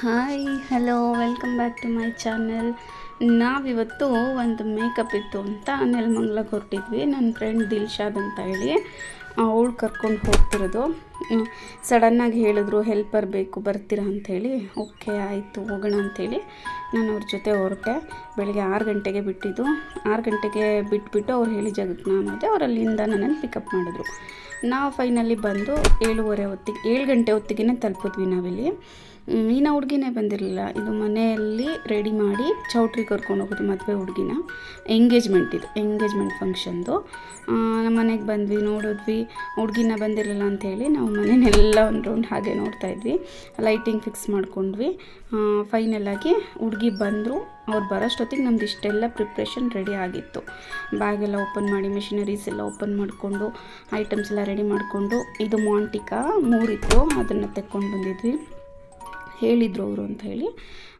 Hi hello welcome back to my channel ನಾವಿವತ್ತು ಒಂದು makeup ಇತ್ತು ಅಂತ ನೆಲಮಂಗ್ಲಕ್ಕೆ ಹೊರಟಿದ್ವಿ. ನನ್ನ ಫ್ರೆಂಡ್ ದಿಲ್ಶಾದ್ ಅಂತ ಹೇಳಿ ಅವಳು ಕರ್ಕೊಂಡು ಹೋಗ್ತಿರೋದು. ಸಡನ್ನಾಗಿ ಹೇಳಿದ್ರು ಹೆಲ್ಪರ್ ಬೇಕು, ಬರ್ತೀರಾ? ಅಂಥೇಳಿ ಓಕೆ ಆಯಿತು, ಹೋಗೋಣ, ಅಂಥೇಳಿ ನಾನು ಅವ್ರ ಜೊತೆ ಹೊರಟೆ. ಬೆಳಗ್ಗೆ ಆರು ಗಂಟೆಗೆ ಬಿಟ್ಟಿದ್ದು. ಆರು ಗಂಟೆಗೆ ಬಿಟ್ಬಿಟ್ಟು ಅವ್ರು ಹೇಳಿ ಜಾಗಕ್ಕೆ ನಾನು ಹೋದೆ. ಅವ್ರು ಅಲ್ಲಿಂದ ನನ್ನನ್ನು ಪಿಕಪ್ ಮಾಡಿದ್ರು. ನಾವು ಫೈನಲಿ ಬಂದು ಏಳುವರೆ ಹೊತ್ತಿಗೆ, ಏಳು ಗಂಟೆ ಹೊತ್ತಿಗೆ ತಲುಪಿದ್ವಿ ನಾವಿಲ್ಲಿ. ಇನ್ನು ಹುಡುಗಿನೇ ಬಂದಿರಲಿಲ್ಲ. ಇದು ಮನೆಯಲ್ಲಿ ರೆಡಿ ಮಾಡಿ ಚೌಟ್ರಿ ಕರ್ಕೊಂಡು ಹೋಗೋದು, ಮದುವೆ ಹುಡುಗಿನ. ಎಂಗೇಜ್ಮೆಂಟ್ ಇದು ಎಂಗೇಜ್ಮೆಂಟ್ ಫಂಕ್ಷನ್ದು ನಮ್ಮ ಮನೆಗೆ ಬಂದ್ವಿ, ನೋಡಿದ್ವಿ. ಹುಡುಗಿನ ಬಂದಿರಲಿಲ್ಲ ಅಂಥೇಳಿ ನಾವು ಮನೆಯನ್ನೆಲ್ಲ ಒಂದು ರೌಂಡ್ ಹಾಗೆ ನೋಡ್ತಾ ಇದ್ವಿ. ಲೈಟಿಂಗ್ ಫಿಕ್ಸ್ ಮಾಡ್ಕೊಂಡ್ವಿ. ಫೈನಲ್ ಆಗಿ ಹುಡುಗಿ ಬಂದರು. ಅವ್ರು ಬರೋಷ್ಟೊತ್ತಿಗೆ ನಮ್ದು ಇಷ್ಟೆಲ್ಲ ಪ್ರಿಪ್ರೇಷನ್ ರೆಡಿ ಆಗಿತ್ತು. ಬ್ಯಾಗ್ ಎಲ್ಲ ಓಪನ್ ಮಾಡಿ ಮಿಷಿನರೀಸ್ ಎಲ್ಲ ಓಪನ್ ಮಾಡಿಕೊಂಡು ಐಟಮ್ಸ್ ಎಲ್ಲ ರೆಡಿ ಮಾಡಿಕೊಂಡು, ಇದು ಮಾಂಟಿಕಾ ಮೂರಿತ್ತು. ಅದನ್ನು ತೆಕ್ಕೊಂಡು ಬಂದಿದ್ವಿ. ಹೇಳಿದ್ರು ಅವರು ಅಂತ ಹೇಳಿ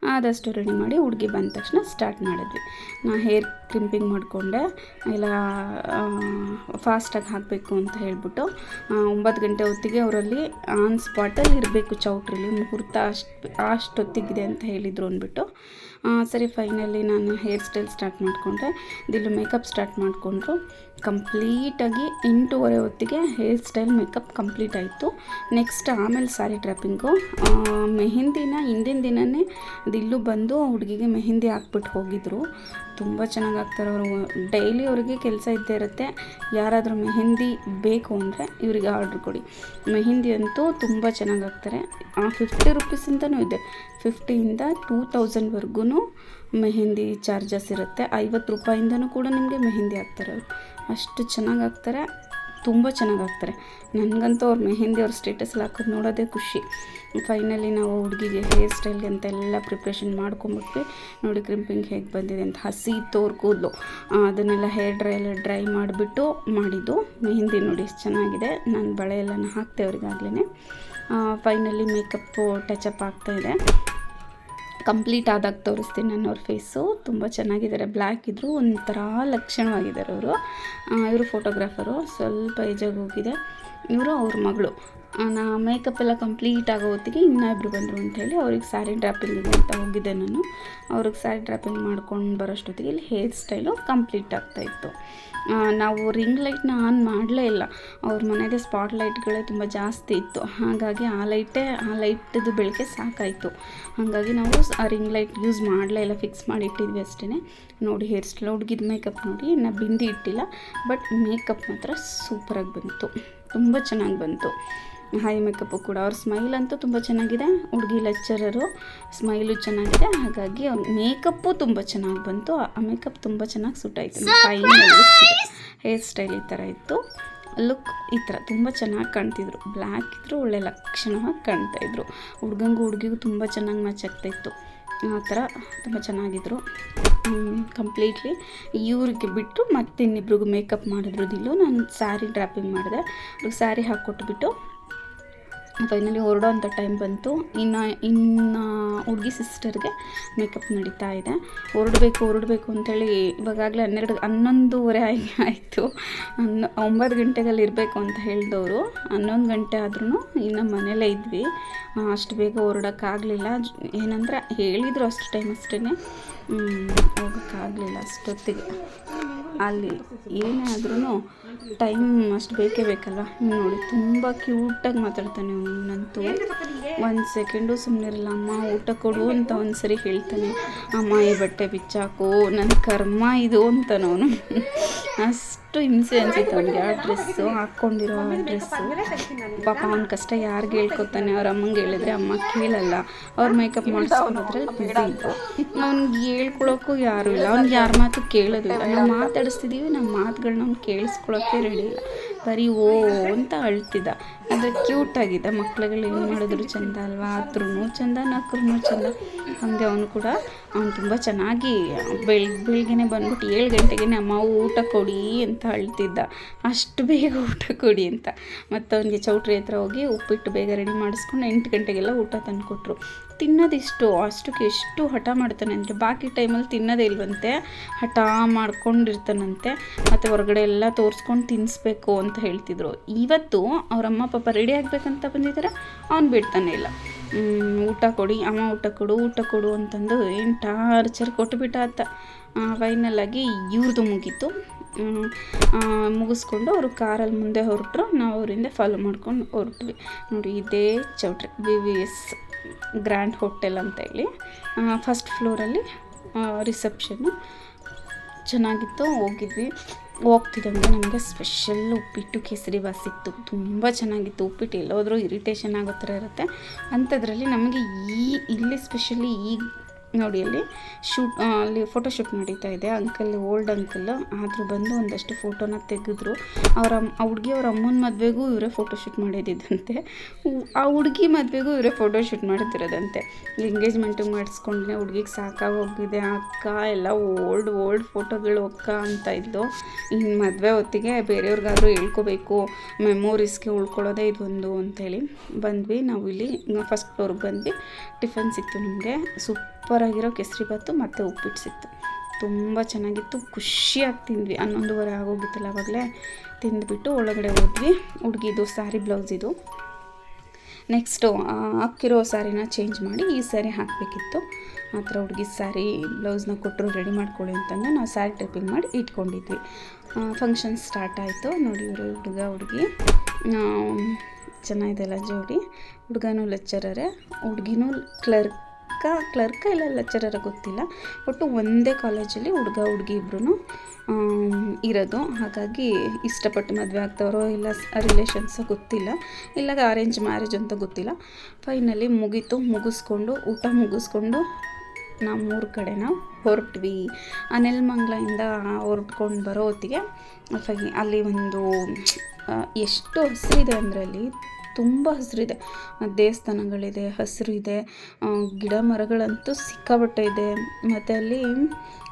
ಆದಷ್ಟು ರೆಡಿ ಮಾಡಿ ಹುಡುಗಿ ಬಂದ ತಕ್ಷಣ ಸ್ಟಾರ್ಟ್ ಮಾಡಿದ್ವಿ. ನಾ ಹೇರ್ ಕ್ರಿಂಪಿಂಗ್ ಮಾಡಿಕೊಂಡೆ ಎಲ್ಲ ಫಾಸ್ಟಾಗಿ ಹಾಕಬೇಕು ಅಂತ ಹೇಳ್ಬಿಟ್ಟು ಒಂಬತ್ತು ಗಂಟೆ ಹೊತ್ತಿಗೆ ಅವರಲ್ಲಿ ಆನ್ ಸ್ಪಾಟಲ್ಲಿ ಇರಬೇಕು ಚೌಟ್ರಿಲಿ ಮುಹೂರ್ತ ಅಷ್ಟು, ಅಷ್ಟೊತ್ತಿಗಿದೆ ಅಂತ ಹೇಳಿದರು ಅಂದ್ಬಿಟ್ಟು ಸರಿ ಫೈನಲಿ ನಾನು ಹೇರ್ ಸ್ಟೈಲ್ ಸ್ಟಾರ್ಟ್ ಮಾಡಿಕೊಂಡೆ. ದಿಲ್ಲು ಮೇಕಪ್ ಸ್ಟಾರ್ಟ್ ಮಾಡಿಕೊಂಡ್ರು. ಕಂಪ್ಲೀಟಾಗಿ ಎಂಟೂವರೆ ಹೊತ್ತಿಗೆ ಹೇರ್ ಸ್ಟೈಲ್ ಮೇಕಪ್ ಕಂಪ್ಲೀಟ್ ಆಯಿತು. ನೆಕ್ಸ್ಟ್ ಆಮೇಲೆ ಸ್ಯಾರಿ ಡ್ರಾಪಿಂಗು ಮೆಹಂದಿನ ಹಿಂದಿನ ದಿನವೇ ದಿಲ್ಲು ಬಂದು ಹುಡುಗಿಗೆ ಮೆಹಂದಿ ಹಾಕ್ಬಿಟ್ಟು ಹೋಗಿದ್ರು. ತುಂಬ ಚೆನ್ನಾಗಿ ಆಗ್ತಾರೆ ಅವರು. ಡೈಲಿ ಅವರಿಗೆ ಕೆಲಸ ಇದ್ದೇ ಇರುತ್ತೆ. ಯಾರಾದರೂ ಮೆಹಂದಿ ಬೇಕು ಅಂದರೆ ಇವರಿಗೆ ಆರ್ಡ್ರ್ ಕೊಡಿ. ಮೆಹಂದಿ ಅಂತೂ ತುಂಬ ಚೆನ್ನಾಗಿ ಹಾಕ್ತಾರೆ ಫಿಫ್ಟಿ ರುಪೀಸಿಂದನೂ ಇದೆ. ಫಿಫ್ಟಿಯಿಂದ ಟೂ ತೌಸಂಡ್ವರೆಗೂ ಮೆಹಂದಿ ಚಾರ್ಜಸ್ ಇರುತ್ತೆ. ಐವತ್ತು ರೂಪಾಯಿಂದನೂ ಕೂಡ ನಿಮಗೆ ಮೆಹಂದಿ ಹಾಕ್ತಾರೆ ಅಷ್ಟು ಚೆನ್ನಾಗಿ ಹಾಕ್ತಾರೆ ತುಂಬ ಚೆನ್ನಾಗಿ ಹಾಕ್ತಾರೆ ನನಗಂತೂ ಅವ್ರ ಮೆಹಂದಿ ಅವ್ರ ಸ್ಟೇಟಸಲ್ಲಿ ಹಾಕೋದು ನೋಡೋದೇ ಖುಷಿ. ಫೈನಲಿ ನಾವು ಹುಡುಗಿಗೆ ಹೇರ್ ಸ್ಟೈಲ್ಗೆ ಅಂತ ಎಲ್ಲ ಪ್ರಿಪ್ರೇಷನ್ ಮಾಡ್ಕೊಂಬಿಟ್ವಿ. ನೋಡಿ ಕ್ರಿಂಪಿಂಗ್ ಹೇಗೆ ಬಂದಿದೆ ಅಂತ. ಹಸಿ ತೋರ್ ಕೂದಲು ಅದನ್ನೆಲ್ಲ ಹೇರ್ ಡ್ರೈಲ್ ಡ್ರೈ ಮಾಡಿಬಿಟ್ಟು ಮಾಡಿದ್ದು. ಮೆಹಂದಿ ನೋಡಿ ಚೆನ್ನಾಗಿದೆ. ನಾನು ಬಳೆ ಎಲ್ಲನ ಹಾಕ್ತೆ ಅವ್ರಿಗಾಗಲೇ ಫೈನಲಿ ಮೇಕಪ್ಪು ಟಚಪ್ ಆಗ್ತಾಯಿದೆ ಕಂಪ್ಲೀಟ್ ಆದಾಗ ತೋರಿಸ್ತೀನಿ ನಾನು ಅವ್ರ ಫೇಸು. ತುಂಬ ಚೆನ್ನಾಗಿದ್ದಾರೆ ಬ್ಲ್ಯಾಕ್ ಇದ್ದರು ಒಂಥರ ಲಕ್ಷಣವಾಗಿದ್ದಾರೆ ಅವರು. ಇವರು ಫೋಟೋಗ್ರಾಫರು. ಸ್ವಲ್ಪ ಏಜಾಗಿ ಹೋಗಿದೆ. ಇವರು ಅವ್ರ ಮಗಳು. ನಾ ಮೇಕಪ್ ಎಲ್ಲ ಕಂಪ್ಲೀಟ್ ಆಗೋ ಹೊತ್ತಿಗೆ ಇನ್ನೂ ಇಬ್ಬರು ಬಂದರು ಅಂತೇಳಿ ಅವ್ರಿಗೆ ಸ್ಯಾರಿ ಡ್ರಾಪಿಂಗ್ ಇದೆ ಅಂತ ಹೋಗಿದ್ದೆ ನಾನು. ಅವ್ರಿಗೆ ಸ್ಯಾರಿ ಡ್ರಾಪಿಂಗ್ ಮಾಡ್ಕೊಂಡು ಬರೋಷ್ಟೊತ್ತಿಗೆ ಇಲ್ಲಿ ಹೇರ್ ಸ್ಟೈಲು ಕಂಪ್ಲೀಟ್ ಆಗ್ತಾಯಿತ್ತು ನಾವು ರಿಂಗ್ ಲೈಟ್ನ ಆನ್ ಮಾಡಲೇ ಇಲ್ಲ. ಅವ್ರ ಮನೆಗೆ ಸ್ಪಾಟ್ ಲೈಟ್ಗಳೇ ತುಂಬ ಜಾಸ್ತಿ ಇತ್ತು. ಹಾಗಾಗಿ ಆ ಲೈಟೇ ಆ ಲೈಟದು ಬೆಳಕೆ ಸಾಕಾಯಿತು. ಹಾಗಾಗಿ ನಾವು ಆ ರಿಂಗ್ ಲೈಟ್ ಯೂಸ್ ಮಾಡಲೇ ಇಲ್ಲ ಫಿಕ್ಸ್ ಮಾಡಿ ಇಟ್ಟಿದ್ವಿ ಅಷ್ಟೇ ನೋಡಿ ಹೇರ್ ಸ್ಟೈಲ್ ಹುಡುಗಿದ ಮೇಕಪ್ ನೋಡಿ, ಇನ್ನು ಬಿಂದಿ ಇಟ್ಟಿಲ್ಲ. ಬಟ್ ಮೇಕಪ್ ಮಾತ್ರ ಸೂಪರಾಗಿ ಬಂತು. ತುಂಬ ಚೆನ್ನಾಗಿ ಬಂತು. ಹೈ ಮೇಕಪ್ಪು ಕೂಡ ಅವ್ರ ಸ್ಮೈಲ್ ಅಂತೂ ತುಂಬ ಚೆನ್ನಾಗಿದೆ. ಹುಡುಗಿ ಲೆಕ್ಚರರು ಸ್ಮೈಲು ಚೆನ್ನಾಗಿದೆ. ಹಾಗಾಗಿ ಅವ್ರ ಮೇಕಪ್ಪು ತುಂಬ ಚೆನ್ನಾಗಿ ಬಂತು. ಆ ಮೇಕಪ್ ತುಂಬ ಚೆನ್ನಾಗಿ ಸೂಟ್ ಆಯಿತು. ಹೇರ್ ಸ್ಟೈಲ್ ಈ ಥರ ಇತ್ತು. ಲುಕ್ ಈ ಥರ ತುಂಬ ಚೆನ್ನಾಗಿ ಕಾಣ್ತಿದ್ರು. ಬ್ಲ್ಯಾಕ್ ಇದ್ದರು ಒಳ್ಳೆ ಲಕ್ಷಣವಾಗಿ ಕಾಣ್ತಾಯಿದ್ರು ಹುಡ್ಗಂಗೂ ಹುಡುಗಿಗೂ ತುಂಬ ಚೆನ್ನಾಗಿ ಮ್ಯಾಚ್ ಆಗ್ತಾಯಿತ್ತು ಆ ಥರ ತುಂಬ ಚೆನ್ನಾಗಿದ್ರು. ಕಂಪ್ಲೀಟ್ಲಿ ಇವ್ರಿಗೆ ಬಿಟ್ಟು ಮತ್ತೆ ಇನ್ನಿಬ್ರಿಗೂ ಮೇಕಪ್ ಮಾಡಿದ್ರು ದಿಲ್ಲು ನಾನು ಸ್ಯಾರಿ ಡ್ರಾಪಿಂಗ್ ಮಾಡಿದೆ. ಅವ್ರಿಗೆ ಸ್ಯಾರಿ ಹಾಕ್ಕೊಟ್ಬಿಟ್ಟು ಫೈನಲಿ ಹೊರಡೋ ಅಂಥ ಟೈಮ್ ಬಂತು. ಇನ್ನು ಇನ್ನು ಹುಡುಗಿ ಸಿಸ್ಟರ್ಗೆ ಮೇಕಪ್ ನಡೀತಾ ಇದೆ. ಹೊರಡಬೇಕು ಹೊರಡಬೇಕು ಅಂತೇಳಿ ಇವಾಗಲೇ ಹನ್ನೆರಡು, ಹನ್ನೊಂದುವರೆ ಆಗಿ ಆಯಿತು. ಹನ್ನೊ ಒಂಬತ್ತು ಗಂಟೆಗಲ್ಲಿ ಇರಬೇಕು ಅಂತ ಹೇಳಿದವರು. ಹನ್ನೊಂದು ಗಂಟೆ ಆದ್ರೂ ಇನ್ನು ಮನೇಲೇ ಇದ್ವಿ. ಅಷ್ಟು ಬೇಗ ಹೊರಡೋಕ್ಕಾಗಲಿಲ್ಲ. ಏನಂದ್ರೆ ಹೇಳಿದರು ಅಷ್ಟು ಟೈಮ್ ಅಷ್ಟೇ ಹೋಗೋಕ್ಕಾಗಲಿಲ್ಲ ಅಷ್ಟೊತ್ತಿಗೆ. ಅಲ್ಲಿ ಏನೇ ಆದ್ರೂ ಟೈಮ್ ಅಷ್ಟು ಬೇಕೇ ಬೇಕಲ್ಲ? ಇವ್ನು ನೋಡಿ, ತುಂಬ ಕ್ಯೂಟಾಗಿ ಮಾತಾಡ್ತಾನೆ ಅವನಂತೂ ಒಂದು ಸೆಕೆಂಡು ಸುಮ್ಮನೆ ಇರಲ್ಲ, ಅಮ್ಮ, ಊಟ ಕೊಡು ಅಂತ ಒಂದು ಸರಿ ಹೇಳ್ತಾನೆ. ಅಮ್ಮ, ಈ ಬಟ್ಟೆ ಬಿಚ್ಚಾಕು ನನ್ನ ಕರ್ಮ ಇದು ಅಂತಾನವನು ಅಷ್ಟು ಹಿಂಸೆ ಅನ್ಸುತ್ತೆ ಅವನಿಗೆ. ಆ ಡ್ರೆಸ್ಸು ಹಾಕ್ಕೊಂಡಿರೋ ಆ ಡ್ರೆಸ್ಸು ಪಾಪ ಅವ್ನ ಕಷ್ಟ ಯಾರಿಗೆ ಹೇಳ್ಕೊತಾನೆ ಅವ್ರ ಅಮ್ಮಂಗೆ ಹೇಳಿದ್ರೆ ಅಮ್ಮ ಕೇಳಲ್ಲ. ಅವ್ರ ಮೇಕಪ್ ಮಾಡಿಸ್ಕೊಂಡ್ರಲ್ಲಿ ಬಿಡಿ ಇತ್ತು ಅವ್ನಿಗೆ ಹೇಳ್ಕೊಳೋಕ್ಕೂ ಯಾರೂ ಇಲ್ಲ. ಅವ್ನಿಗೆ ಯಾರ ಮಾತು ಕೇಳೋದಿಲ್ಲ. ನಾವು ಮಾತಾಡಿಸ್ತಿದ್ದೀವಿ ನಮ್ಮ ಮಾತುಗಳನ್ನ ಅವ್ನು ಕೇಳಿಸ್ಕೊಳಕ್ಕೆ ಇಲ್ಲ ಬರೀ ಓ ಅಂತ ಅಳ್ತಿದ್ದ. ಅಂದರೆ ಕ್ಯೂಟಾಗಿದೆ ಮಕ್ಳುಗಳು ಏನು ಮಾಡಿದ್ರು ಚಂದ ಅಲ್ವಾ? ಆದ್ರೂ ಚಂದ ನಕ್ರೂ ಚಂದ. ಹಾಗೆ ಅವನು ಕೂಡ, ಅವ್ನು ತುಂಬ ಚೆನ್ನಾಗಿ ಬೆಳಗ್ಗೆ ಬೆಳಗ್ಗೆನೆ ಬಂದ್ಬಿಟ್ಟು ಏಳು ಗಂಟೆಗೆ ಅಮ್ಮ ಊಟ ಕೊಡಿ ಅಂತ ಅಳ್ತಿದ್ದ. ಅಷ್ಟು ಬೇಗ ಊಟ ಕೊಡಿ ಅಂತ. ಮತ್ತು ಅವನಿಗೆ ಚೌಟ್ರಿ ಹತ್ರ ಹೋಗಿ ಉಪ್ಪಿಟ್ಟು ಬೇಗ ರೆಡಿ ಮಾಡಿಸ್ಕೊಂಡು ಎಂಟು ಗಂಟೆಗೆಲ್ಲ ಊಟ ತಂದುಕೊಟ್ರು. ತಿನ್ನೋದಿಷ್ಟು, ಅಷ್ಟಕ್ಕೆ ಎಷ್ಟು ಹಠ ಮಾಡ್ತಾನೆ ಅಂದರೆ ಬಾಕಿ ಟೈಮಲ್ಲಿ ತಿನ್ನೋದೇ ಇಲ್ವಂತೆ. ಹಠ ಮಾಡ್ಕೊಂಡಿರ್ತಾನಂತೆ. ಮತ್ತು ಹೊರಗಡೆ ಎಲ್ಲ ತೋರಿಸ್ಕೊಂಡು ತಿನ್ನಿಸ್ಬೇಕು ಅಂತ ಹೇಳ್ತಿದ್ರು. ಇವತ್ತು ಅವರಮ್ಮ ಪಾಪ ರೆಡಿ ಆಗಬೇಕಂತ ಬಂದಿದ್ದಾರೆ ಅವ್ನು ಬಿಡ್ತಾನೆ ಇಲ್ಲ. ಊಟ ಕೊಡಿ, ಅಮ್ಮ ಊಟ ಕೊಡು ಊಟ ಕೊಡು ಅಂತಂದು ಏನು ಟಾರ್ಚರ್ ಕೊಟ್ಬಿಟ್ಟ ಆತ ಫೈನಲಾಗಿ ಇವ್ರದ್ದು ಮುಗೀತು. ಮುಗಿಸ್ಕೊಂಡು ಅವರು ಕಾರಲ್ಲಿ ಮುಂದೆ ಹೊರಟ್ರು, ನಾವು ಅವರಿಂದ ಫಾಲೋ ಮಾಡ್ಕೊಂಡು ಹೊರಟ್ವಿ. ನೋಡಿ, ಇದೇ ಚೌಟ್ರಿ V V S grand hotel ಅಂತ ಹೇಳಿ. ಫಸ್ಟ್ ಫ್ಲೋರಲ್ಲಿ ರಿಸೆಪ್ಷನ್ನು ಚೆನ್ನಾಗಿತ್ತು, ಹೋಗಿದ್ವಿ. ಹೋಗ್ತಿದ್ದಂಗೆ ನಮಗೆ ಸ್ಪೆಷಲ್ ಉಪ್ಪಿಟ್ಟು ಕೇಸರಿ ಬಾತ್ ಸಿಕ್ತು ತುಂಬ ಚೆನ್ನಾಗಿತ್ತು. ಉಪ್ಪಿಟ್ಟು ಎಲ್ಲೋದ್ರೂ ಇರಿಟೇಷನ್ ಆಗೋ ಥರ ಇರುತ್ತೆ. ಅಂಥದ್ರಲ್ಲಿ ನಮಗೆ ಈ, ಇಲ್ಲಿ ಸ್ಪೆಷಲಿ ಈ ನೋಡಿ ಅಲ್ಲಿ ಶೂಟ್ ಅಲ್ಲಿ ಫೋಟೋಶೂಟ್ ನಡೀತಾ ಇದೆ. ಅಂಕಲ್ ಓಲ್ಡ್ ಅಂಕಲ್ ಆದರೂ ಬಂದು ಒಂದಷ್ಟು ಫೋಟೋನ ತೆಗೆದ್ರು. ಅವ್ರ ಆ ಹುಡುಗಿ ಅವ್ರ ಅಮ್ಮನ ಮದುವೆಗೂ ಇವರೇ ಫೋಟೋಶೂಟ್ ಮಾಡಿದ್ದಂತೆ ಆ ಹುಡುಗಿ ಮದುವೆಗೂ ಇವರೇ ಫೋಟೋಶೂಟ್ ಮಾಡ್ತಿರೋದಂತೆ. ಎಂಗೇಜ್ಮೆಂಟಿಗೆ ಮಾಡಿಸ್ಕೊಂಡ್ರೆ ಹುಡುಗಿಗೆ ಸಾಕಾಗೋಗಿದೆ ಅಕ್ಕ ಎಲ್ಲ ಓಲ್ಡ್ ಓಲ್ಡ್ ಫೋಟೋಗಳು ಅಕ್ಕ ಅಂತ ಇದ್ದು ಇನ್ನು ಮದುವೆ ಹೊತ್ತಿಗೆ ಬೇರೆಯವ್ರಿಗಾದ್ರೂ ಹೇಳ್ಕೋಬೇಕು. ಮೆಮೊರೀಸ್ಗೆ ಉಳ್ಕೊಳ್ಳೋದೇ ಇದೊಂದು ಅಂತೇಳಿ ಬಂದ್ವಿ. ನಾವು ಇಲ್ಲಿ ಫಸ್ಟ್ ಫ್ಲೋರ್ಗೆ ಬಂದ್ವಿ. ಟಿಫನ್ ಸಿಕ್ತು ನಮಗೆ. ಸೂಪರಾಗಿರೋ ಕೇಸರಿಬಾತು ಮತ್ತು ಉಪ್ಪಿಟ್ಟು ಸಿಕ್ತು ತುಂಬ ಚೆನ್ನಾಗಿತ್ತು. ಖುಷಿಯಾಗಿ ತಿಂದ್ವಿ. ಹನ್ನೊಂದುವರೆ ಆಗೋಗಿತ್ತಲ್ಲ ಆವಾಗಲೇ ತಿಂದ್ಬಿಟ್ಟು ಒಳಗಡೆ ಹೋದ್ವಿ. ಹುಡುಗಿದು ಸ್ಯಾರಿ ಬ್ಲೌಸ್ ಇದು. ನೆಕ್ಸ್ಟು ಹಾಕಿರೋ ಸ್ಯಾರಿನ ಚೇಂಜ್ ಮಾಡಿ ಈ ಸ್ಯಾರಿ ಹಾಕಬೇಕಿತ್ತು. ಆ ಥರ ಹುಡುಗಿ ಸ್ಯಾರಿ ಬ್ಲೌಸ್ನ ಕೊಟ್ಟರು ರೆಡಿ ಮಾಡ್ಕೊಳ್ಳಿ ಅಂತಂದು ನಾವು ಸ್ಯಾರಿ ಟೈಪಿಂಗ್ ಮಾಡಿ ಇಟ್ಕೊಂಡಿದ್ವಿ. ಫಂಕ್ಷನ್ ಸ್ಟಾರ್ಟ್ ಆಯಿತು. ನೋಡಿ ಇವರು ಹುಡುಗ, ಹುಡುಗಿ. ಚೆನ್ನಾಗಿದೆಲ್ಲ ಜೋಡಿ. ಹುಡುಗನೂ ಲೆಕ್ಚರರೇ ಹುಡುಗಿನೂ ಕ್ಲರ್ಕ ಕ್ಲರ್ಕ ಇಲ್ಲ, ಲೆಕ್ಚರರ ಗೊತ್ತಿಲ್ಲ. ಒಟ್ಟು ಒಂದೇ ಕಾಲೇಜಲ್ಲಿ ಹುಡುಗ, ಹುಡುಗಿ ಇಬ್ಬರೂ ಇರೋದು. ಹಾಗಾಗಿ ಇಷ್ಟಪಟ್ಟು ಮದುವೆ ಆಗ್ತವರೋ ಇಲ್ಲ ರಿಲೇಷನ್ಸ್ ಗೊತ್ತಿಲ್ಲ. ಇಲ್ಲ ಅರೇಂಜ್ ಮ್ಯಾರೇಜ್ ಅಂತ ಗೊತ್ತಿಲ್ಲ. ಫೈನಲಿ ಮುಗೀತು, ಮುಗಿಸ್ಕೊಂಡು, ಊಟ ಮುಗಿಸ್ಕೊಂಡು ನಾವು ಮೂರು ಕಡೆ ನಾವು ಹೊರಟ್ವಿ. ಆ ನೆಲಮಂಗ್ಲಿಂದ ಹೊರಟ್ಕೊಂಡು ಬರೋ ಹೊತ್ತಿಗೆ ಅಲ್ಲಿ ಒಂದು ಎಷ್ಟು ಹಸಿರಿದೆ ಅಂದರೆ ಅಲ್ಲಿ ತುಂಬ ಹಸಿರಿದೆ. ದೇವಸ್ಥಾನಗಳಿದೆ ಹಸಿರು ಇದೆ ಆ, ಗಿಡ ಮರಗಳಂತೂ ಸಿಕ್ಕಾಪಟ್ಟೆ ಇದೆ ಮತ್ತು ಅಲ್ಲಿ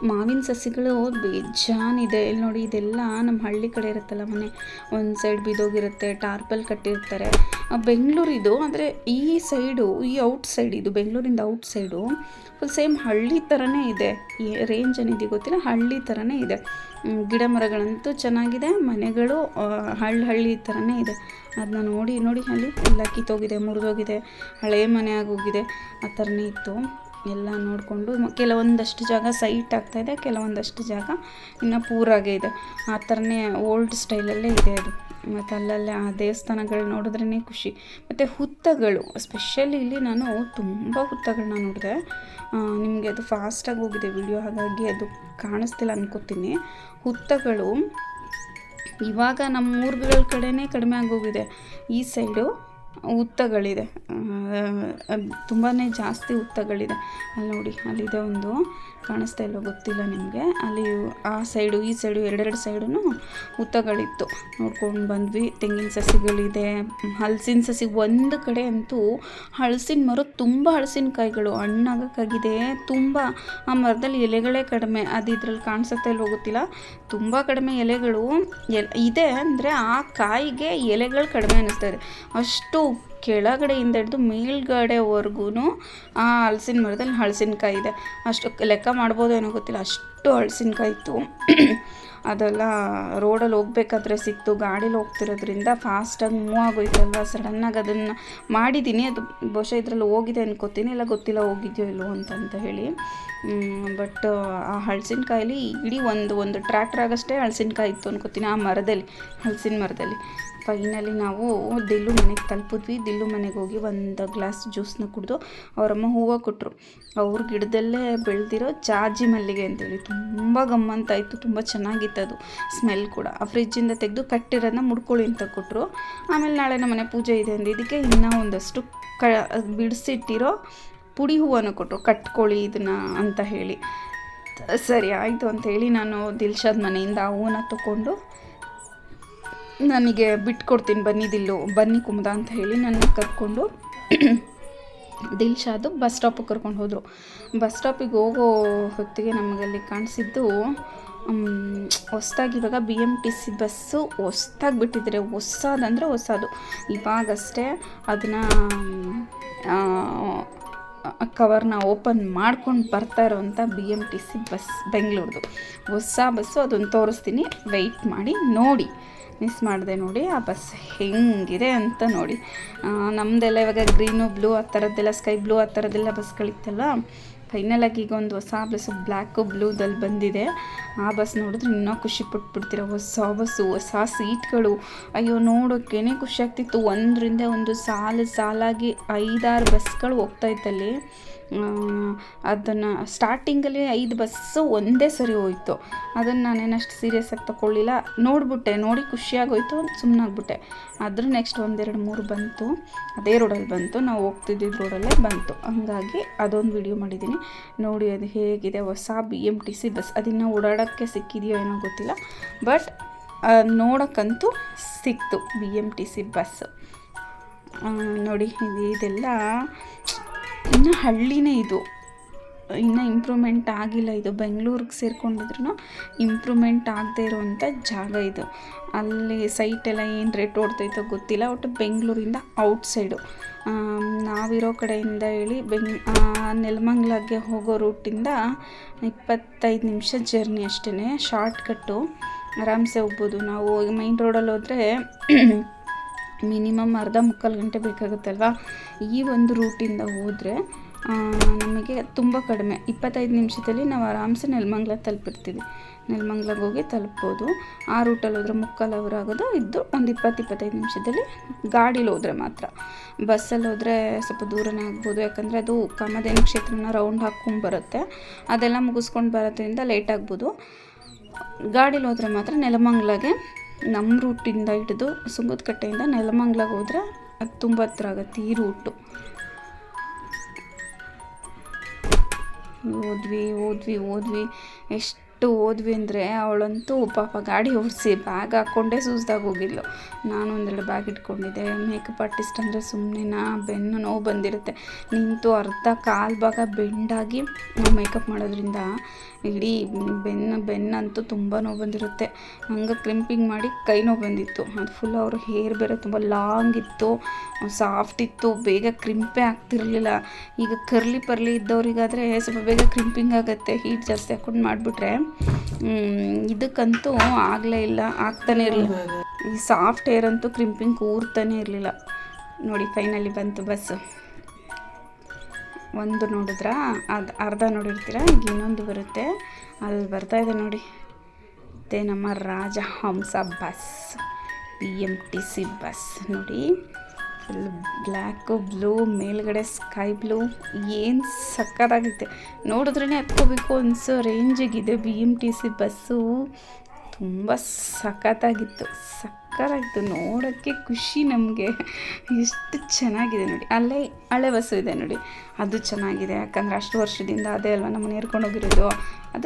ಮಾವಿನ ಸಸಿಗಳು ಬೇಜಾನಿದೆ. ಇಲ್ಲಿ ನೋಡಿ ಇದೆಲ್ಲ ನಮ್ಮ ಹಳ್ಳಿ ಕಡೆ ಇರುತ್ತಲ್ಲ ಮನೆ. ಒಂದು ಸೈಡ್ ಬಿದ್ದೋಗಿರುತ್ತೆ ಟಾರ್ಪಲ್ ಕಟ್ಟಿರ್ತಾರೆ. ಬೆಂಗಳೂರಿದು ಅಂದರೆ ಈ ಸೈಡು ಈ ಔಟ್ ಸೈಡ್ ಇದು ಬೆಂಗಳೂರಿಂದ ಔಟ್ ಸೈಡು ಫುಲ್ ಸೇಮ್ ಹಳ್ಳಿ ಥರನೇ ಇದೆ. ರೇಂಜ್ ಏನಿದೆ ಗೊತ್ತಿಲ್ಲ? ಹಳ್ಳಿ ಥರನೇ ಇದೆ. ಗಿಡ ಮರಗಳಂತೂ ಚೆನ್ನಾಗಿದೆ. ಮನೆಗಳು ಹಳ್ಳಿ ಹಳ್ಳಿ ಥರನೇ ಇದೆ. ಅದನ್ನ ನೋಡಿ ನೋಡಿ ಅಲ್ಲಿ ಎಲ್ಲ ಕಿತ್ತೋಗಿದೆ, ಮುರಿದೋಗಿದೆ, ಹಳೆ ಮನೆ ಆಗೋಗಿದೆ. ಆ ಥರನೇ ಇತ್ತು. ಎಲ್ಲ ನೋಡಿಕೊಂಡು ಕೆಲವೊಂದಷ್ಟು ಜಾಗ ಸೈಟ್ ಆಗ್ತಾಯಿದೆ ಕೆಲವೊಂದಷ್ಟು ಜಾಗ ಇನ್ನು ಪೂರಾಗೆ ಇದೆ. ಆ ಥರನೇ ಓಲ್ಡ್ ಸ್ಟೈಲಲ್ಲೇ ಇದೆ ಅದು. ಮತ್ತು ಅಲ್ಲಲ್ಲೇ ಆ ದೇವಸ್ಥಾನಗಳು ನೋಡಿದ್ರೇ ಖುಷಿ. ಮತ್ತು ಹುತ್ತಗಳು, ಸ್ಪೆಷಲಿ ಇಲ್ಲಿ ನಾನು ತುಂಬ ಹುತ್ತಗಳನ್ನ ನೋಡಿದೆ. ನಿಮಗೆ ಅದು ಫಾಸ್ಟಾಗಿ ಹೋಗಿದೆ ವಿಡಿಯೋ ಹಾಗಾಗಿ ಅದು ಕಾಣಿಸ್ತಿಲ್ಲ ಅನ್ಕೋತೀನಿ. ಹುತ್ತಗಳು ಇವಾಗ ನಮ್ಮ ಊರುಗಳ ಕಡೆನೇ ಕಡಿಮೆ ಆಗೋಗಿದೆ ಈ ಸೈಡು ಹುತ್ತಗಳಿದೆ ತುಂಬಾ ಜಾಸ್ತಿ ಹುತ್ತಗಳಿದೆ ಅಲ್ಲಿ ನೋಡಿ ಅಲ್ಲಿದೆ ಒಂದು. ಕಾಣಿಸ್ತಾ ಇಲ್ಲೋ ಗೊತ್ತಿಲ್ಲ ನಿಮಗೆ. ಅಲ್ಲಿ ಆ ಸೈಡು, ಈ ಸೈಡು, ಎರಡೆರಡು ಸೈಡೂ ಹುತ್ತಗಳಿತ್ತು. ನೋಡ್ಕೊಂಡು ಬಂದ್ವಿ. ತೆಂಗಿನ ಸಸಿಗಳಿದೆ. ಹಲಸಿನ ಸಸಿ ಒಂದು ಕಡೆ ಅಂತೂ ಹಲಸಿನ ಮರ, ತುಂಬ ಹಲಸಿನಕಾಯಿಗಳು ಹಣ್ಣಾಗಕ್ಕಾಗಿದೆ. ತುಂಬ, ಆ ಮರದಲ್ಲಿ ಎಲೆಗಳೇ ಕಡಿಮೆ. ಅದು ಇದ್ರಲ್ಲಿ ಕಾಣಿಸುತ್ತೆ ಇಲ್ಲೋ ಗೊತ್ತಿಲ್ಲ. ತುಂಬ ಕಡಿಮೆ ಎಲೆಗಳು. ಎಲ್, ಇದೆ ಅಂದರೆ ಆ ಕಾಯಿಗೆ ಎಲೆಗಳು ಕಡಿಮೆ ಅನ್ನಿಸ್ತಾ ಇದೆ. ಅಷ್ಟು ಕೆಳಗಡೆಯಿಂದ ಹಿಡಿದು ಮೇಲ್ಗಡೆವರೆಗೂ ಆ ಹಲಸಿನ ಮರದಲ್ಲಿ ಹಲಸಿನಕಾಯಿ ಇದೆ. ಅಷ್ಟು ಲೆಕ್ಕ ಮಾಡ್ಬೋದು ಏನೋ ಗೊತ್ತಿಲ್ಲ. ಅಷ್ಟು ಹಲಸಿನಕಾಯಿ ಇತ್ತು. ಅದೆಲ್ಲ ರೋಡಲ್ಲಿ ಹೋಗ್ಬೇಕಾದ್ರೆ ಸಿಕ್ತು. ಗಾಡೀಲಿ ಹೋಗ್ತಿರೋದ್ರಿಂದ ಫಾಸ್ಟಾಗಿ ಮೂವ್ ಆಗೋಯ್ತಲ್ವ ಸಡನ್ನಾಗಿ ಅದನ್ನು ಮಾಡಿದ್ದೀನಿ ಅದು ಬಹುಶಃ ಇದರಲ್ಲಿ ಹೋಗಿದೆ ಅನ್ಕೋತೀನಿ. ಇಲ್ಲ ಗೊತ್ತಿಲ್ಲ ಹೋಗಿದ್ಯೋ ಇಲ್ಲೋ ಅಂತಂತ ಹೇಳಿ. ಬಟ್ ಆ ಹಲಸಿನಕಾಯಲ್ಲಿ ಇಡೀ ಒಂದು ಒಂದು ಟ್ರ್ಯಾಕ್ಟರ್ ಆಗಷ್ಟೇ ಹಲಸಿನಕಾಯಿ ಇತ್ತು ಅನ್ಕೋತೀನಿ, ಆ ಮರದಲ್ಲಿ ಹಲಸಿನ ಮರದಲ್ಲಿ. ಫೈನಲಿ ನಾವು ದಿಲ್ಲು ಮನೆಗೆ ತಲುಪಿದ್ವಿ. ದಿಲ್ಲು ಮನೆಗೆ ಹೋಗಿ ಒಂದು ಗ್ಲಾಸ್ ಜ್ಯೂಸ್ನ ಕುಡಿದು ಅವರಮ್ಮ ಹೂವು ಕೊಟ್ಟರು ಅವ್ರ ಗಿಡದಲ್ಲೇ ಬೆಳೆದಿರೋ ಜಾಜಿ ಮಲ್ಲಿಗೆ ಅಂತೇಳಿ. ತುಂಬ ಗಮ್ಮಂತ ಇತ್ತು ತುಂಬ ಚೆನ್ನಾಗಿತ್ತು ಅದು ಸ್ಮೆಲ್ ಕೂಡ. ಆ ಫ್ರಿಜ್ಜಿಂದ ತೆಗೆದು ಕಟ್ಟಿರೋದನ್ನ ಮುಡ್ಕೊಳ್ಳಿ ಅಂತ ಕೊಟ್ಟರು ಆಮೇಲೆ ನಾಳೆ ನಮ್ಮ ಮನೆ ಪೂಜೆ ಇದೆ ಅಂದಿದ್ದಕ್ಕೆ ಇನ್ನೂ ಒಂದಷ್ಟು ಕ, ಬಿಡಿಸಿಟ್ಟಿರೋ ಪುಡಿ ಹೂವನ್ನು ಕೊಟ್ಟರು ಕಟ್ಕೊಳ್ಳಿ ಇದನ್ನು ಅಂತ ಹೇಳಿ. ಸರಿ, ಆಯಿತು ಅಂಥೇಳಿ ನಾನು ದಿಲ್ಶಾದ್ ಮನೆಯಿಂದ ಆ ಹೂವನ್ನು ತಗೊಂಡು ನನಗೆ ಬಿಟ್ಕೊಡ್ತೀನಿ, ಬನ್ನಿ ದಿಲ್ಲು, ಬನ್ನಿ ಕುಮುದ ಅಂತ ಹೇಳಿ ನನ್ನ ಕರ್ಕೊಂಡು ದಿಲ್ಶಾದು ಬಸ್ ಸ್ಟಾಪಿಗೆ ಕರ್ಕೊಂಡು ಹೋದರು. ಬಸ್ ಸ್ಟಾಪಿಗೆ ಹೋಗೋ ಹೊತ್ತಿಗೆ ನಮಗಲ್ಲಿ ಕಾಣಿಸಿದ್ದು ಹೊಸ್ದಾಗಿ ಇವಾಗ B M T C bus ಹೊಸ್ದಾಗಿ ಬಿಟ್ಟಿದ್ದಾರೆ ಹೊಸದಂದರೆ ಹೊಸದು ಇವಾಗಷ್ಟೇ ಅದನ್ನು ಕವರ್ನ ಓಪನ್ ಮಾಡ್ಕೊಂಡು ಬರ್ತಾ ಇರೋವಂಥ B M T C bus ಬೆಂಗಳೂರ್ದು. ಹೊಸ ಬಸ್ಸು ಅದನ್ನು ತೋರಿಸ್ತೀನಿ. ವೆಯ್ಟ್ ಮಾಡಿ, ನೋಡಿ. ಮಿಸ್ ಮಾಡಿದೆ ನೋಡಿ, ಆ ಬಸ್ ಹೆಂಗಿದೆ ಅಂತ ನೋಡಿ. ನಮ್ಮದೆಲ್ಲ ಇವಾಗ ಗ್ರೀನು ಬ್ಲೂ ಆ ಥರದ್ದೆಲ್ಲ ಸ್ಕೈ ಬ್ಲೂ ಆ ಥರದ್ದೆಲ್ಲ ಬಸ್ಗಳಿತ್ತಲ್ಲ ಫೈನಲ್ ಆಗಿ ಈಗ ಒಂದು ಹೊಸ ಬಸ್ ಬ್ಲ್ಯಾಕು ಬ್ಲೂದಲ್ಲಿ ಬಂದಿದೆ. ಆ ಬಸ್ ನೋಡಿದ್ರೆ ಇನ್ನೂ ಖುಷಿ ಪಟ್ಬಿಡ್ತೀರ. ಹೊಸ ಬಸ್ಸು ಹೊಸ ಸೀಟ್ಗಳು ಅಯ್ಯೋ, ನೋಡೋಕ್ಕೇನೆ ಖುಷಿ ಆಗ್ತಿತ್ತು. ಒಂದರಿಂದ ಒಂದು ಸಾಲು ಸಾಲಾಗಿ ಐದಾರು ಬಸ್ಗಳು ಹೋಗ್ತಾ ಇತ್ತಲ್ಲಿ. ಅದನ್ನು ಸ್ಟಾರ್ಟಿಂಗಲ್ಲಿ ಐದು ಬಸ್ಸು ಒಂದೇ ಸರಿ ಹೋಯಿತು. ಅದನ್ನು ನಾನೇನಷ್ಟು ಸೀರಿಯಸ್ ಆಗಿ ತಗೊಳ್ಳಿಲ್ಲ ನೋಡಿಬಿಟ್ಟೆ, ನೋಡಿ ಖುಷಿಯಾಗೋಯ್ತು ಸುಮ್ಮನಾಗ್ಬಿಟ್ಟೆ ಅದ್ರ ನೆಕ್ಸ್ಟ್ ಒಂದೆರಡು ಮೂರು ಬಂತು. ಅದೇ ರೋಡಲ್ಲಿ ಬಂತು. ನಾವು ಹೋಗ್ತಿದ್ದಿದ್ದು ರೋಡಲ್ಲೇ ಬಂತು. ಹಂಗಾಗಿ ಅದೊಂದು ವಿಡಿಯೋ ಮಾಡಿದ್ದೀನಿ ನೋಡಿ ಅದು ಹೇಗಿದೆ, ಹೊಸ B M T C bus ಅದನ್ನು ಓಡಾಡೋಕ್ಕೆ ಸಿಕ್ಕಿದೆಯೋ ಏನೋ ಗೊತ್ತಿಲ್ಲ. ಬಟ್ ನೋಡೋಕ್ಕಂತೂ ಸಿಕ್ತು B M T C bus ನೋಡಿ, ಇದು ಇದೆಲ್ಲ ಇನ್ನು ಹಳ್ಳಿನೇ ಇದು. ಇನ್ನು ಇಂಪ್ರೂವ್ಮೆಂಟ್ ಆಗಿಲ್ಲ ಇದು. ಬೆಂಗಳೂರಿಗೆ ಸೇರ್ಕೊಂಡಿದ್ರು ಇಂಪ್ರೂವ್ಮೆಂಟ್ ಆಗದೇ ಇರುವಂಥ ಜಾಗ ಇದು. ಅಲ್ಲಿ ಸೈಟ್ ಎಲ್ಲ ಏನು ರೇಟ್ ಓಡ್ತೈತೋ ಗೊತ್ತಿಲ್ಲ, ಒಟ್ಟು ಬೆಂಗಳೂರಿಂದ ಔಟ್ಸೈಡು ನಾವಿರೋ ಕಡೆಯಿಂದ ಹೇಳಿ ಬೆಂಗ್ ನೆಲಮಂಗ್ಲಕ್ಕೆ ಹೋಗೋ ರೂಟಿಂದ ಇಪ್ಪತ್ತೈದು ನಿಮಿಷ ಜರ್ನಿ ಅಷ್ಟೇ ಶಾರ್ಟ್ಕಟ್ಟು ಆರಾಮ್ಸೆ ಹೋಗ್ಬೋದು. ನಾವು ಮೈನ್ ರೋಡಲ್ಲಿ ಹೋದರೆ ಮಿನಿಮಮ್ ಅರ್ಧ ಮುಕ್ಕಾಲು ಗಂಟೆ ಬೇಕಾಗುತ್ತಲ್ವಾ? ಈ ಒಂದು ರೂಟಿಂದ ಹೋದರೆ ನಮಗೆ ತುಂಬ ಕಡಿಮೆ. ಇಪ್ಪತ್ತೈದು ನಿಮಿಷದಲ್ಲಿ ನಾವು ಆರಾಮ್ಸೆ ನೆಲಮಂಗ್ಲ ತಲುಪಿರ್ತೀವಿ. ನೆಲಮಂಗ್ಲಗೆ ಹೋಗಿ ತಲುಪ್ಬೋದು. ಆ ರೂಟಲ್ಲಿ ಹೋದರೆ ಮುಕ್ಕಾಲು ಅವರ್ ಆಗೋದು. ಇದ್ದು ಒಂದು ಇಪ್ಪತ್ತು, ಇಪ್ಪತ್ತೈದು ನಿಮಿಷದಲ್ಲಿ ಗಾಡೀಲಿ ಹೋದರೆ ಮಾತ್ರ. ಬಸ್ಸಲ್ಲಿ ಹೋದರೆ ಸ್ವಲ್ಪ ದೂರನೇ ಆಗ್ಬೋದು. ಯಾಕಂದರೆ ಅದು ಕಾಮಧೇನು ಕ್ಷೇತ್ರನ ರೌಂಡ್ ಹಾಕ್ಕೊಂಡು ಬರುತ್ತೆ. ಅದೆಲ್ಲ ಮುಗಿಸ್ಕೊಂಡು ಬರೋದ್ರಿಂದ ಲೇಟ್ ಆಗ್ಬೋದು. ಗಾಡೀಲಿ ಹೋದರೆ ಮಾತ್ರ ನೆಲಮಂಗ್ಲಗೆ ನಮ್ಮ ರೂಟಿಂದ ಹಿಡಿದು ಸುಂಗದಕಟ್ಟೆಯಿಂದ ನೆಲಮಂಗ್ಲಗೆ ಹೋದರೆ ಅದು ತುಂಬ ಹತ್ರ ಆಗುತ್ತೆ, ಈ ರೂಟು. ಓದ್ವಿ ಓದ್ವಿ ಓದ್ವಿ ಎಷ್ಟು ಹೋದ್ವಿ ಅಂದರೆ ಅವಳಂತೂ ಪಾಪ ಗಾಡಿ ಓಡಿಸಿ ಬ್ಯಾಗ್ ಹಾಕ್ಕೊಂಡೇ ಸೂಸ್ದಾಗ ಹೋಗಿದ್ಲು. ನಾನು ಒಂದೆರಡು ಬ್ಯಾಗ್ ಇಟ್ಕೊಂಡಿದ್ದೆ. ಮೇಕಪ್ ಆರ್ಟಿಸ್ಟ್ ಅಂದರೆ ಸುಮ್ಮನೆನಾ ಬೆನ್ನು ನೋವು ಬಂದಿರುತ್ತೆ. ನಿಂತು ಅರ್ಧ ಕಾಲು ಭಾಗ ಬೆಂಡಾಗಿ ನಾವು ಮೇಕಪ್ ಮಾಡೋದ್ರಿಂದ ಇಡೀ ಬೆನ್ನು, ಬೆನ್ನಂತೂ ತುಂಬ ನೋವು ಬಂದಿರುತ್ತೆ. ಹಂಗೆ ಕ್ರಿಂಪಿಂಗ್ ಮಾಡಿ ಕೈ ನೋವು ಬಂದಿತ್ತು. ಅದು ಫುಲ್ ಅವರು ಹೇರ್ ಬೇರೆ ತುಂಬ ಲಾಂಗ್ ಇತ್ತು. ಸಾಫ್ಟ್ ಇತ್ತು. ಬೇಗ ಕ್ರಿಂಪೇ ಆಗ್ತಿರಲಿಲ್ಲ. ಈಗ ಕರ್ಲಿ ಪರ್ಲಿ ಇದ್ದವರಿಗಾದರೆ ಸ್ವಲ್ಪ ಬೇಗ ಕ್ರಿಂಪಿಂಗ್ ಆಗುತ್ತೆ. ಹೀಟ್ ಜಾಸ್ತಿ ಹಾಕ್ಕೊಂಡು ಮಾಡಿಬಿಟ್ರೆ ಇದಕ್ಕಂತೂ ಆಗಲೇ ಇಲ್ಲ ಆಗ್ತಾನೆ ಇರಲಿಲ್ಲ. ಈ ಸಾಫ್ಟ್ ಏರ್ ಅಂತೂ ಕ್ರಿಂಪಿಂಗ್ ಕೂರ್ತಾನೆ ಇರಲಿಲ್ಲ. ನೋಡಿ ಫೈನಲಿ ಬಂತು ಬಸ್ಸು ಒಂದು ನೋಡಿದ್ರಾ? ಅದು ಅರ್ಧ ನೋಡಿರ್ತೀರ? ಈಗ ಇನ್ನೊಂದು ಬರುತ್ತೆ. ಅಲ್ಲಿ ಬರ್ತಾ ಇದೆ ನೋಡಿ. ಮತ್ತೆ ನಮ್ಮ Rajahamsa bus P M T C bus ನೋಡಿ. ಫುಲ್ ಬ್ಲ್ಯಾಕು ಬ್ಲೂ ಮೇಲ್ಗಡೆ ಸ್ಕೈ ಬ್ಲೂ ಏನು ಸಕ್ಕತ್ತಾಗೈತೆ ನೋಡಿದ್ರೇ ಹತ್ಕೋಬೇಕು ಅನಿಸೋ ರೇಂಜಿಗಿದೆ B M T C bus ತುಂಬ ಸಖತ್ತಾಗಿತ್ತು. ಸಕ್ಕತ್ತಾಗಿತ್ತು ನೋಡೋಕ್ಕೆ ಖುಷಿ ನಮಗೆ. ಎಷ್ಟು ಚೆನ್ನಾಗಿದೆ ನೋಡಿ. ಅಲ್ಲೇ ಹಳೆ ಬಸ್ಸು ಇದೆ ನೋಡಿ. ಅದು ಚೆನ್ನಾಗಿದೆ. ಯಾಕಂದರೆ ಅಷ್ಟು ವರ್ಷದಿಂದ ಅದೇ ಅಲ್ವಾ? ನಮ್ಮನ್ನು ಹೋಗಿರೋದು. ಅದು